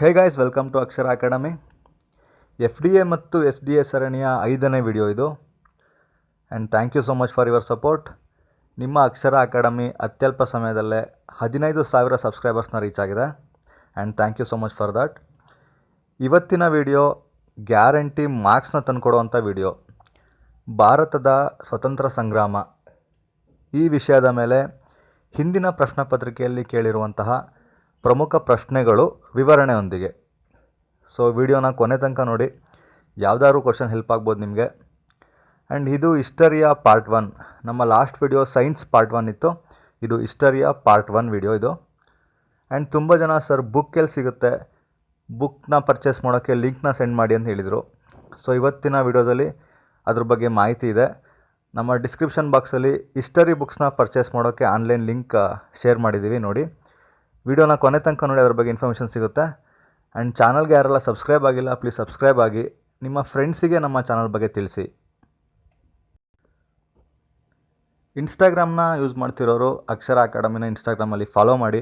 Hey guys welcome to Akshara academy F D A ಮತ್ತು S D A ಸರಣಿಯ ಐದನೇ video ಇದು. And thank you so much for your support ನಿಮ್ಮ Akshara academy ಅತ್ಯಲ್ಪ ಸಮಯದಲ್ಲೇ ಹದಿನೈದು ಸಾವಿರ ಸಬ್ಸ್ಕ್ರೈಬರ್ಸ್ನ ರೀಚ್ ಆಗಿದೆ. And thank you so much for that ಇವತ್ತಿನ ವಿಡಿಯೋ ಗ್ಯಾರಂಟಿ ಮಾರ್ಕ್ಸ್ನ ತಂದುಕೊಡುವಂಥ ವಿಡಿಯೋ ಭಾರತದ ಸ್ವತಂತ್ರ ಸಂಗ್ರಾಮ. ಈ ವಿಷಯದ ಮೇಲೆ ಹಿಂದಿನ ಪ್ರಶ್ನೆ ಪತ್ರಿಕೆಯಲ್ಲಿ ಕೇಳಿರುವಂತಹ ಪ್ರಮುಖ ಪ್ರಶ್ನೆಗಳು ವಿವರಣೆಯೊಂದಿಗೆ. ಸೊ ವಿಡಿಯೋನ ಕೊನೆ ತನಕ ನೋಡಿ. ಯಾವುದಾದ್ರು ಕ್ವಶನ್ ಹೆಲ್ಪ್ ಆಗ್ಬೋದು ನಿಮಗೆ. ಆ್ಯಂಡ್ ಇದು ಇಸ್ಟರಿಯಾ ಪಾರ್ಟ್ ಒನ್ ನಮ್ಮ last video science part one ಇತ್ತು. ಇದು ಇಸ್ಟರಿಯಾ ಪಾರ್ಟ್ ಒನ್ ವಿಡಿಯೋ ಇದು. ಆ್ಯಂಡ್ ತುಂಬ ಜನ ಸರ್ ಬುಕ್ ಎಲ್ಲಿ ಸಿಗುತ್ತೆ ಬುಕ್ನ ಪರ್ಚೇಸ್ ಮಾಡೋಕ್ಕೆ ಲಿಂಕ್ನ ಸೆಂಡ್ ಮಾಡಿ ಅಂತ ಹೇಳಿದರು. ಸೊ ಇವತ್ತಿನ ವಿಡಿಯೋದಲ್ಲಿ ಅದ್ರ ಬಗ್ಗೆ ಮಾಹಿತಿ ಇದೆ. ನಮ್ಮ ಡಿಸ್ಕ್ರಿಪ್ಷನ್ ಬಾಕ್ಸಲ್ಲಿ ಇಸ್ಟರಿ ಬುಕ್ಸ್ನ ಪರ್ಚೇಸ್ ಮಾಡೋಕ್ಕೆ ಆನ್ಲೈನ್ ಲಿಂಕ್ ಶೇರ್ ಮಾಡಿದ್ದೀವಿ ನೋಡಿ. ವಿಡಿಯೋನ ಕೊನೆ ತನಕ ನೋಡಿ ಅದ್ರ ಬಗ್ಗೆ ಇನ್ಫಾರ್ಮೇಷನ್ ಸಿಗುತ್ತೆ. ಆ್ಯಂಡ್ ಚಾನಲ್ಗೆ ಯಾರೆಲ್ಲ ಸಬ್ಸ್ಕ್ರೈಬ್ ಆಗಿಲ್ಲ ಪ್ಲೀಸ್ ಸಬ್ಸ್ಕ್ರೈಬ್ ಆಗಿ. ನಿಮ್ಮ ಫ್ರೆಂಡ್ಸಿಗೆ ನಮ್ಮ ಚಾನಲ್ ಬಗ್ಗೆ ತಿಳಿಸಿ. ಇನ್ಸ್ಟಾಗ್ರಾಮ್ನ ಯೂಸ್ ಮಾಡ್ತಿರೋರು ಅಕ್ಷರ ಅಕಾಡೆಮಿನ ಇನ್ಸ್ಟಾಗ್ರಾಮಲ್ಲಿ ಫಾಲೋ ಮಾಡಿ.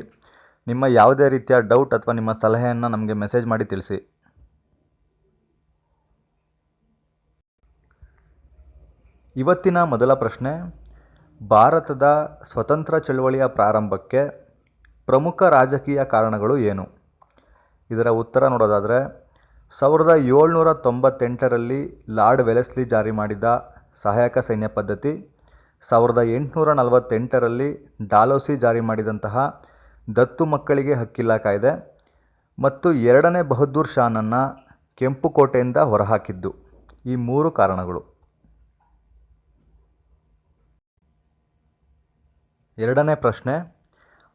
ನಿಮ್ಮ ಯಾವುದೇ ರೀತಿಯ ಡೌಟ್ ಅಥವಾ ನಿಮ್ಮ ಸಲಹೆಯನ್ನು ನಮಗೆ ಮೆಸೇಜ್ ಮಾಡಿ ತಿಳಿಸಿ. ಇವತ್ತಿನ ಮೊದಲ ಪ್ರಶ್ನೆ, ಭಾರತದ ಸ್ವತಂತ್ರ ಚಳುವಳಿಯ ಪ್ರಾರಂಭಕ್ಕೆ ಪ್ರಮುಖ ರಾಜಕೀಯ ಕಾರಣಗಳು ಏನು? ಇದರ ಉತ್ತರ ನೋಡೋದಾದರೆ, ಸಾವಿರದ ಏಳ್ನೂರ ತೊಂಬತ್ತೆಂಟರಲ್ಲಿ ಲಾರ್ಡ್ ವೆಲೆಸ್ಲಿ ಜಾರಿ ಮಾಡಿದ ಸಹಾಯಕ ಸೈನ್ಯ ಪದ್ಧತಿ, ಸಾವಿರದ ಎಂಟುನೂರ ನಲವತ್ತೆಂಟರಲ್ಲಿ ಡಾಲೋಸಿ ಜಾರಿ ಮಾಡಿದಂತಹ ದತ್ತು ಮಕ್ಕಳಿಗೆ ಹಕ್ಕಿಲ್ಲ ಕಾಯ್ದೆ ಮತ್ತು ಎರಡನೇ ಬಹದ್ದೂರ್ ಶಾನನ್ನು ಕೆಂಪು ಕೋಟೆಯಿಂದ ಹೊರಹಾಕಿದ್ದು. ಈ ಮೂರು ಕಾರಣಗಳು. ಎರಡನೇ ಪ್ರಶ್ನೆ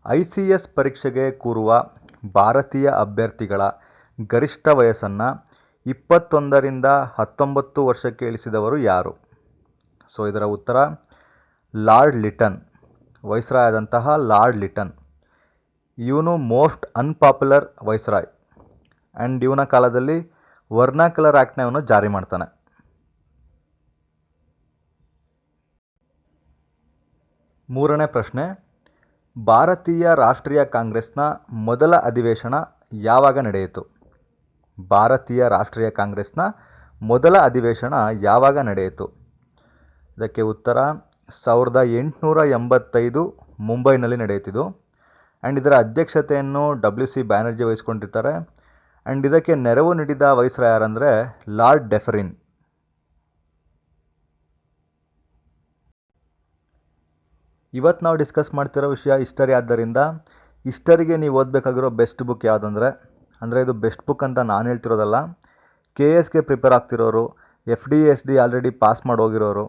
ಐ ಸಿ ಎಸ್ ಪರೀಕ್ಷೆಗೆ ಕೂರುವ ಭಾರತೀಯ ಅಭ್ಯರ್ಥಿಗಳ ಗರಿಷ್ಠ ವಯಸ್ಸನ್ನು ಇಪ್ಪತ್ತೊಂದರಿಂದ ಹತ್ತೊಂಬತ್ತು ವರ್ಷಕ್ಕೆ ಇಳಿಸಿದವರು ಯಾರು? ಸೊ, ಇದರ ಉತ್ತರ ಲಾರ್ಡ್ ಲಿಟನ್. ವೈಸ್ರಾಯ್ ಆದಂತಹ ಲಾರ್ಡ್ ಲಿಟನ್. ಇವನು ಮೋಸ್ಟ್ ಅನ್ಪಾಪ್ಯುಲರ್ ವೈಸ್ರಾಯ್ ಆ್ಯಂಡ್ ಇವನ ಕಾಲದಲ್ಲಿ ವರ್ನಾಕಲರ್ ಆ್ಯಕ್ಟ್ನ ಇವನು ಜಾರಿ ಮಾಡ್ತಾನೆ. ಮೂರನೇ ಪ್ರಶ್ನೆ ಭಾರತೀಯ ರಾಷ್ಟ್ರೀಯ ಕಾಂಗ್ರೆಸ್ನ ಮೊದಲ ಅಧಿವೇಶನ ಯಾವಾಗ ನಡೆಯಿತು? ಭಾರತೀಯ ರಾಷ್ಟ್ರೀಯ ಕಾಂಗ್ರೆಸ್ನ ಮೊದಲ ಅಧಿವೇಶನ ಯಾವಾಗ ನಡೆಯಿತು? ಇದಕ್ಕೆ ಉತ್ತರ, ಸಾವಿರದ ಎಂಟುನೂರ ಎಂಬತ್ತೈದು ಮುಂಬೈನಲ್ಲಿ ನಡೆಯುತ್ತಿದ್ದು ಆ್ಯಂಡ್ ಇದರ ಅಧ್ಯಕ್ಷತೆಯನ್ನು ಡಬ್ಲ್ಯೂ ಸಿ ಬ್ಯಾನರ್ಜಿ ವಹಿಸ್ಕೊಂಡಿರ್ತಾರೆ. ಆ್ಯಂಡ್ ಇದಕ್ಕೆ ನೆರವು ನೀಡಿದ ವೈಸ್ರ ಯಾರಂದರೆ ಲಾರ್ಡ್ ಡೆಫರಿನ್. ಇವತ್ತು ನಾವು ಡಿಸ್ಕಸ್ ಮಾಡ್ತಿರೋ ವಿಷಯ ಹಿಸ್ಟರಿ ಆದ್ದರಿಂದ ಹಿಸ್ಟರಿಗೆ ನೀವು ಓದಬೇಕಾಗಿರೋ ಬೆಸ್ಟ್ ಬುಕ್ ಯಾವುದಂದರೆ, ಅಂದರೆ ಇದು ಬೆಸ್ಟ್ ಬುಕ್ ಅಂತ ನಾನು ಹೇಳ್ತಿರೋದಲ್ಲ, ಕೆ ಎಸ್ಗೆ prepare ಆಗ್ತಿರೋರು, F D S D already pass ಮಾಡಿ ಹೋಗಿರೋರು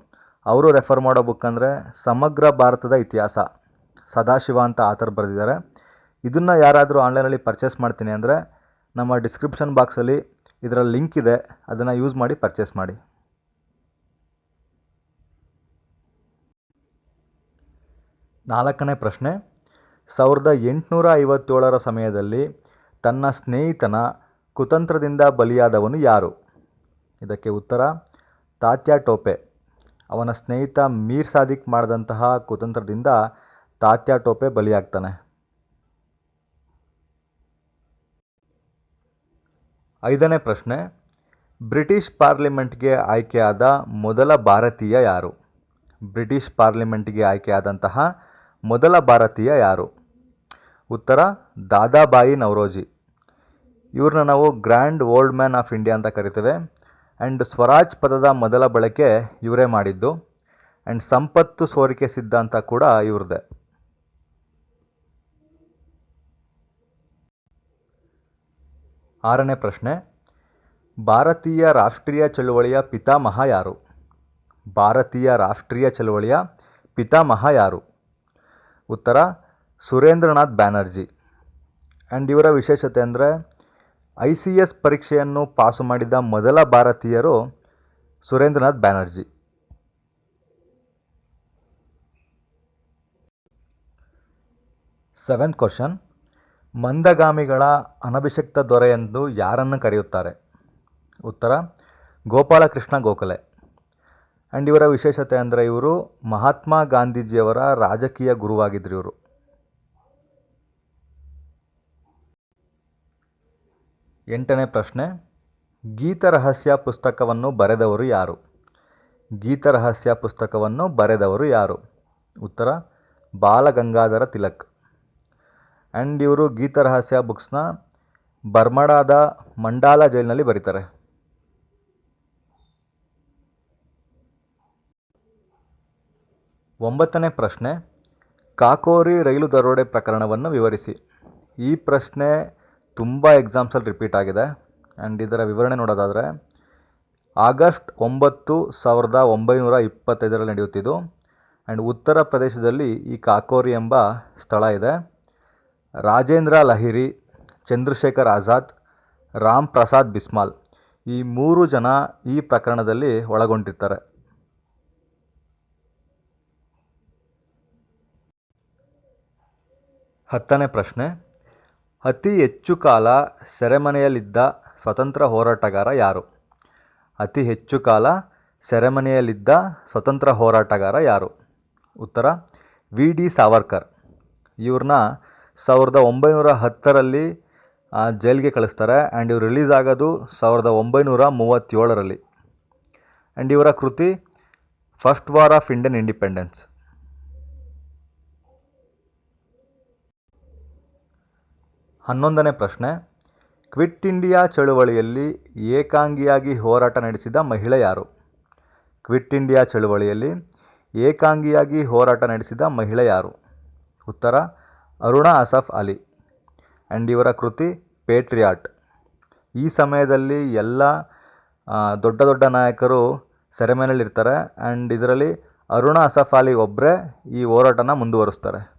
ಅವರು ರೆಫರ್ ಮಾಡೋ ಬುಕ್ ಅಂದರೆ ಸಮಗ್ರ ಭಾರತದ ಇತಿಹಾಸ, ಸದಾಶಿವ ಅಂತ ಆಥರ್ ಬರೆದಿದ್ದಾರೆ. ಇದನ್ನು ಯಾರಾದರೂ ಆನ್ಲೈನಲ್ಲಿ ಪರ್ಚೇಸ್ ಮಾಡ್ತೀನಿ ಅಂದರೆ ನಮ್ಮ ಡಿಸ್ಕ್ರಿಪ್ಷನ್ ಬಾಕ್ಸಲ್ಲಿ ಇದರ ಲಿಂಕ್ ಇದೆ, ಅದನ್ನು ಯೂಸ್ ಮಾಡಿ ಪರ್ಚೇಸ್ ಮಾಡಿ. ನಾಲ್ಕನೇ ಪ್ರಶ್ನೆ, ಸಾವಿರದ ಎಂಟುನೂರ ಐವತ್ತೇಳರ ಸಮಯದಲ್ಲಿ ತನ್ನ ಸ್ನೇಹಿತನ ಕುತಂತ್ರದಿಂದ ಬಲಿಯಾದವನು ಯಾರು? ಇದಕ್ಕೆ ಉತ್ತರ, ತಾತ್ಯ ಟೋಪೆ. ಅವನ ಸ್ನೇಹಿತ ಮೀರ್ ಸಾದಿಕ್ ಮಾಡಿದಂತಹ ಕುತಂತ್ರದಿಂದ ತಾತ್ಯ ಟೋಪೆ ಬಲಿಯಾಗ್ತಾನೆ. ಐದನೇ ಪ್ರಶ್ನೆ, ಬ್ರಿಟಿಷ್ ಪಾರ್ಲಿಮೆಂಟ್ಗೆ ಆಯ್ಕೆಯಾದ ಮೊದಲ ಭಾರತೀಯ ಯಾರು? ಬ್ರಿಟಿಷ್ ಪಾರ್ಲಿಮೆಂಟ್ಗೆ ಆಯ್ಕೆಯಾದಂತಹ ಮೊದಲ ಭಾರತೀಯ ಯಾರು? ಉತ್ತರ, ದಾದಾಬಾಯಿ ನವರೋಜಿ. ಇವ್ರನ್ನ ನಾವು grand old man of India ಅಂತ ಕರಿತೇವೆ. ಆ್ಯಂಡ್ ಸ್ವರಾಜ್ ಪದದ ಮೊದಲ ಬಳಕೆ ಇವರೇ ಮಾಡಿದ್ದು. ಆ್ಯಂಡ್ ಸಂಪತ್ತು ಸೋರಿಕೆ ಸಿದ್ಧಾಂತ ಕೂಡ ಇವ್ರದ್ದೇ ಆರನೇ ಪ್ರಶ್ನೆ. ಭಾರತೀಯ ರಾಷ್ಟ್ರೀಯ ಚಳುವಳಿಯ ಪಿತಾಮಹ ಯಾರು? ಭಾರತೀಯ ರಾಷ್ಟ್ರೀಯ ಚಳುವಳಿಯ ಪಿತಾಮಹ ಯಾರು? ಉತ್ತರ, ಸುರೇಂದ್ರನಾಥ್ ಬ್ಯಾನರ್ಜಿ. ಆ್ಯಂಡ್ ಇವರ ವಿಶೇಷತೆ ಅಂದರೆ, ಐ ಸಿ ಎಸ್ ಪರೀಕ್ಷೆಯನ್ನು ಪಾಸು ಮಾಡಿದ ಮೊದಲ ಭಾರತೀಯರು ಸುರೇಂದ್ರನಾಥ್ ಬ್ಯಾನರ್ಜಿ. ಸೆವೆಂತ್ ಕ್ವಶನ್ ಮಂದಗಾಮಿಗಳ ಅನಭಿಷಕ್ತ ದೊರೆ ಎಂದು ಯಾರನ್ನು ಕರೆಯುತ್ತಾರೆ? ಉತ್ತರ, ಗೋಪಾಲಕೃಷ್ಣ ಗೋಖಲೆ. ಆ್ಯಂಡ್ ಇವರ ವಿಶೇಷತೆ ಅಂದರೆ ಇವರು ಮಹಾತ್ಮ ಗಾಂಧೀಜಿಯವರ ರಾಜಕೀಯ ಗುರುವಾಗಿದ್ದರು ಇವರು. ಎಂಟನೇ ಪ್ರಶ್ನೆ ಗೀತರಹಸ್ಯ ಪುಸ್ತಕವನ್ನು ಬರೆದವರು ಯಾರು? ಗೀತರಹಸ್ಯ ಪುಸ್ತಕವನ್ನು ಬರೆದವರು ಯಾರು? ಉತ್ತರ, ಬಾಲಗಂಗಾಧರ ತಿಲಕ್. ಆ್ಯಂಡ್ ಇವರು ಗೀತರಹಸ್ಯ ಬುಕ್ಸ್ನ ಬರ್ಮಡಾದ ಮಂಡಾಲ ಜೈಲಿನಲ್ಲಿ ಬರೀತಾರೆ. ಒಂಬತ್ತನೇ ಪ್ರಶ್ನೆ, ಕಾಕೋರಿ ರೈಲು ದರೋಡೆ ಪ್ರಕರಣವನ್ನು ವಿವರಿಸಿ. ಈ ಪ್ರಶ್ನೆ ತುಂಬ ಎಕ್ಸಾಮ್ಸಲ್ಲಿ ರಿಪೀಟ್ ಆಗಿದೆ. ಆ್ಯಂಡ್ ಇದರ ವಿವರಣೆ ನೋಡೋದಾದರೆ, ಆಗಸ್ಟ್ ಒಂಬತ್ತು ಸಾವಿರದ ಒಂಬೈನೂರ ಇಪ್ಪತ್ತೈದರಲ್ಲಿ ನಡೆಯುತ್ತಿದ್ದು ಆ್ಯಂಡ್ ಉತ್ತರ ಪ್ರದೇಶದಲ್ಲಿ ಈ ಕಾಕೋರಿ ಎಂಬ ಸ್ಥಳ ಇದೆ. ರಾಜೇಂದ್ರ ಲಹಿರಿ, ಚಂದ್ರಶೇಖರ್ ಆಜಾದ್, ರಾಮ್ ಪ್ರಸಾದ್ ಬಿಸ್ಮಾಲ್ ಈ ಮೂರು ಜನ ಈ ಪ್ರಕರಣದಲ್ಲಿ ಒಳಗೊಂಡಿರ್ತಾರೆ. ಹತ್ತನೇ ಪ್ರಶ್ನೆ. ಅತಿ ಹೆಚ್ಚು ಕಾಲ ಸೆರೆಮನೆಯಲ್ಲಿದ್ದ ಸ್ವತಂತ್ರ ಹೋರಾಟಗಾರ ಯಾರು? ಅತಿ ಹೆಚ್ಚು ಕಾಲ ಸೆರೆಮನೆಯಲ್ಲಿದ್ದ ಸ್ವತಂತ್ರ ಹೋರಾಟಗಾರ ಯಾರು? ಉತ್ತರ, ವಿ. ಡಿ. ಸಾವರ್ಕರ್. ಇವ್ರನ್ನ ಸಾವಿರದ ಒಂಬೈನೂರ ಹತ್ತರಲ್ಲಿ ಜೈಲಿಗೆ ಕಳಿಸ್ತಾರೆ. ಆ್ಯಂಡ್ ಇವ್ರು ರಿಲೀಸ್ ಆಗೋದು ಸಾವಿರದ ಒಂಬೈನೂರ ಮೂವತ್ತೇಳರಲ್ಲಿ. ಆ್ಯಂಡ್ ಇವರ ಕೃತಿ, first war of Indian independence. ಹನ್ನೊಂದನೇ ಪ್ರಶ್ನೆ. ಕ್ವಿಟ್ ಇಂಡಿಯಾ ಚಳುವಳಿಯಲ್ಲಿ ಏಕಾಂಗಿಯಾಗಿ ಹೋರಾಟ ನಡೆಸಿದ ಮಹಿಳೆ ಯಾರು? ಕ್ವಿಟ್ ಇಂಡಿಯಾ ಚಳುವಳಿಯಲ್ಲಿ ಏಕಾಂಗಿಯಾಗಿ ಹೋರಾಟ ನಡೆಸಿದ ಮಹಿಳೆ ಯಾರು? ಉತ್ತರ, ಅರುಣಾ ಅಸಫ್ ಅಲಿ. ಆ್ಯಂಡ್ ಇವರ ಕೃತಿ, ಪೇಟ್ರಿಯಾಟ್. ಈ ಸಮಯದಲ್ಲಿ ಎಲ್ಲ ದೊಡ್ಡ ದೊಡ್ಡ ನಾಯಕರು ಸೆರೆಮನೆಯಲ್ಲಿರ್ತಾರೆ. ಆ್ಯಂಡ್ ಇದರಲ್ಲಿ ಅರುಣಾ ಅಸಫ್ ಅಲಿ ಒಬ್ಬರೇ ಈ ಹೋರಾಟನ ಮುಂದುವರಿಸ್ತಾರೆ.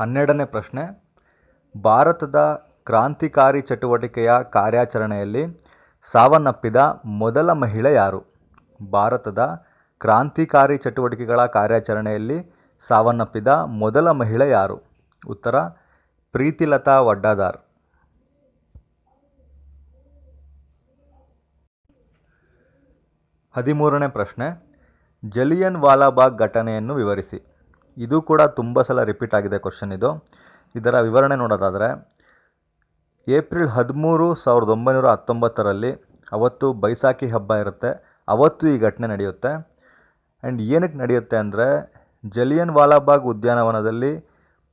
ಹನ್ನೆರಡನೇ ಪ್ರಶ್ನೆ. ಭಾರತದ ಕ್ರಾಂತಿಕಾರಿ ಚಟುವಟಿಕೆಯ ಕಾರ್ಯಾಚರಣೆಯಲ್ಲಿ ಸಾವನ್ನಪ್ಪಿದ ಮೊದಲ ಮಹಿಳೆ ಯಾರು? ಭಾರತದ ಕ್ರಾಂತಿಕಾರಿ ಚಟುವಟಿಕೆಗಳ ಕಾರ್ಯಾಚರಣೆಯಲ್ಲಿ ಸಾವನ್ನಪ್ಪಿದ ಮೊದಲ ಮಹಿಳೆ ಯಾರು? ಉತ್ತರ, ಪ್ರೀತಿಲತಾ ವಡ್ಡಾದಾರ್. ಹದಿಮೂರನೇ ಪ್ರಶ್ನೆ. ಜಲಿಯನ್ ವಾಲಾಬಾಗ್ ಘಟನೆಯನ್ನು ವಿವರಿಸಿ. ಇದು ಕೂಡ ತುಂಬ ಸಲ ರಿಪೀಟ್ ಆಗಿದೆ ಕ್ವಶನ್ ಇದು. ಇದರ ವಿವರಣೆ ನೋಡೋದಾದರೆ, ಏಪ್ರಿಲ್ ಹದಿಮೂರು ಸಾವಿರದ ಒಂಬೈನೂರ ಹತ್ತೊಂಬತ್ತರಲ್ಲಿ ಅವತ್ತು ಬೈಸಾಖಿ ಹಬ್ಬ ಇರುತ್ತೆ. ಅವತ್ತು ಈ ಘಟನೆ ನಡೆಯುತ್ತೆ. ಆ್ಯಂಡ್ ಏನಕ್ಕೆ ನಡೆಯುತ್ತೆ ಅಂದರೆ, ಜಲಿಯನ್ ವಾಲಾಬಾಗ್ ಉದ್ಯಾನವನದಲ್ಲಿ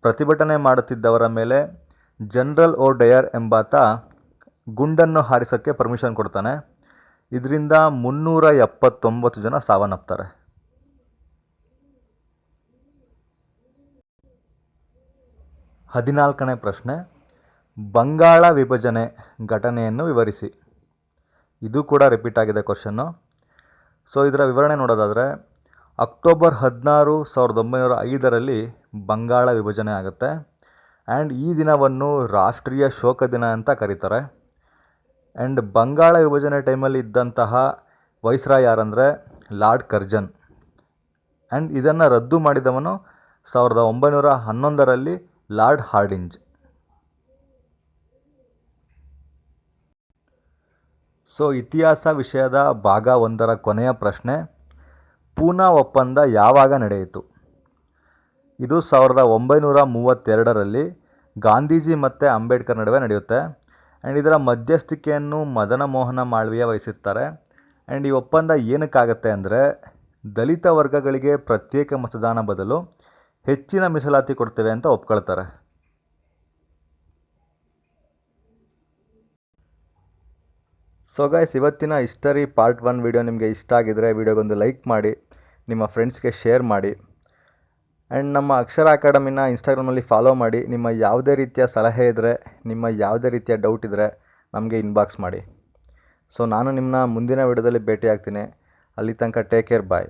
ಪ್ರತಿಭಟನೆ ಮಾಡುತ್ತಿದ್ದವರ ಮೇಲೆ ಜನರಲ್ ಓ ಡಯರ್ ಎಂಬಾತ ಗುಂಡನ್ನು ಹಾರಿಸೋಕ್ಕೆ ಪರ್ಮಿಷನ್ ಕೊಡ್ತಾನೆ. ಇದರಿಂದ ಮುನ್ನೂರ ಎಪ್ಪತ್ತೊಂಬತ್ತು ಜನ ಸಾವನ್ನಪ್ತಾರೆ. ಹದಿನಾಲ್ಕನೇ ಪ್ರಶ್ನೆ, ಬಂಗಾಳ ವಿಭಜನೆ ಘಟನೆಯನ್ನು ವಿವರಿಸಿ. ಇದು ಕೂಡ ರಿಪೀಟ್ ಆಗಿದೆ ಕ್ವಶನ್ನು ಸೊ ಇದರ ವಿವರಣೆ ನೋಡೋದಾದರೆ, ಅಕ್ಟೋಬರ್ ಹದಿನಾರು ಸಾವಿರದ ಒಂಬೈನೂರ ಐದರಲ್ಲಿ ಬಂಗಾಳ ವಿಭಜನೆ ಆಗುತ್ತೆ. ಆ್ಯಂಡ್ ಈ ದಿನವನ್ನು ರಾಷ್ಟ್ರೀಯ ಶೋಕ ದಿನ ಅಂತ ಕರೀತಾರೆ. ಆ್ಯಂಡ್ ಬಂಗಾಳ ವಿಭಜನೆ ಟೈಮಲ್ಲಿ ಇದ್ದಂತಹ ವೈಸ್ರಾಯ್ ಯಾರಂದರೆ, ಲಾರ್ಡ್ ಕರ್ಜನ್. ಆ್ಯಂಡ್ ಇದನ್ನು ರದ್ದು ಮಾಡಿದವನು ಸಾವಿರದ ಒಂಬೈನೂರ ಹನ್ನೊಂದರಲ್ಲಿ ಲಾರ್ಡ್ ಹಾರ್ಡಿಂಜ್. ಸೊ, ಇತಿಹಾಸ ವಿಷಯದ ಭಾಗ ಒಂದರ ಕೊನೆಯ ಪ್ರಶ್ನೆ, ಪೂನಾ ಒಪ್ಪಂದ ಯಾವಾಗ ನಡೆಯಿತು? ಇದು ಸಾವಿರದ ಒಂಬೈನೂರ ಮೂವತ್ತೆರಡರಲ್ಲಿ ಗಾಂಧೀಜಿ ಮತ್ತು ಅಂಬೇಡ್ಕರ್ ನಡುವೆ ನಡೆಯುತ್ತೆ. ಆ್ಯಂಡ್ ಇದರ ಮಧ್ಯಸ್ಥಿಕೆಯನ್ನು ಮದನ ಮೋಹನ ಮಾಳ್ವೀಯ ವಹಿಸಿರ್ತಾರೆ. ಆ್ಯಂಡ್ ಈ ಒಪ್ಪಂದ ಏನಕ್ಕಾಗತ್ತೆ ಅಂದರೆ, ದಲಿತ ವರ್ಗಗಳಿಗೆ ಪ್ರತ್ಯೇಕ ಮತದಾನ ಬದಲು ಹೆಚ್ಚಿನ ಮೀಸಲಾತಿ ಕೊಡ್ತೇವೆ ಅಂತ ಒಪ್ಕೊಳ್ತಾರೆ. ಸೊ ಗೈಸ್ ಇವತ್ತಿನ ಹಿಸ್ಟರಿ ಪಾರ್ಟ್ ಒನ್ ವಿಡಿಯೋ ನಿಮಗೆ ಇಷ್ಟ ಆಗಿದರೆ ವಿಡಿಯೋಗೊಂದು ಲೈಕ್ ಮಾಡಿ, ನಿಮ್ಮ ಫ್ರೆಂಡ್ಸ್ಗೆ ಶೇರ್ ಮಾಡಿ ಆ್ಯಂಡ್ ನಮ್ಮ ಅಕ್ಷರ ಅಕಾಡೆಮಿನ ಇನ್ಸ್ಟಾಗ್ರಾಮಲ್ಲಿ ಫಾಲೋ ಮಾಡಿ, ನಿಮ್ಮ ಯಾವುದೇ ರೀತಿಯ ಸಲಹೆ ಇದ್ದರೆ ನಿಮ್ಮ ಯಾವುದೇ ರೀತಿಯ ಡೌಟ್ ಇದ್ದರೆ ನಮಗೆ ಇನ್ಬಾಕ್ಸ್ ಮಾಡಿ. ಸೊ ನಾನು ನಿಮ್ಮನ್ನ ಮುಂದಿನ ವಿಡಿಯೋದಲ್ಲಿ ಭೇಟಿ ಆಗ್ತೀನಿ ಅಲ್ಲಿ ತನಕ ಟೇಕ್ ಕೇರ್ ಬಾಯ್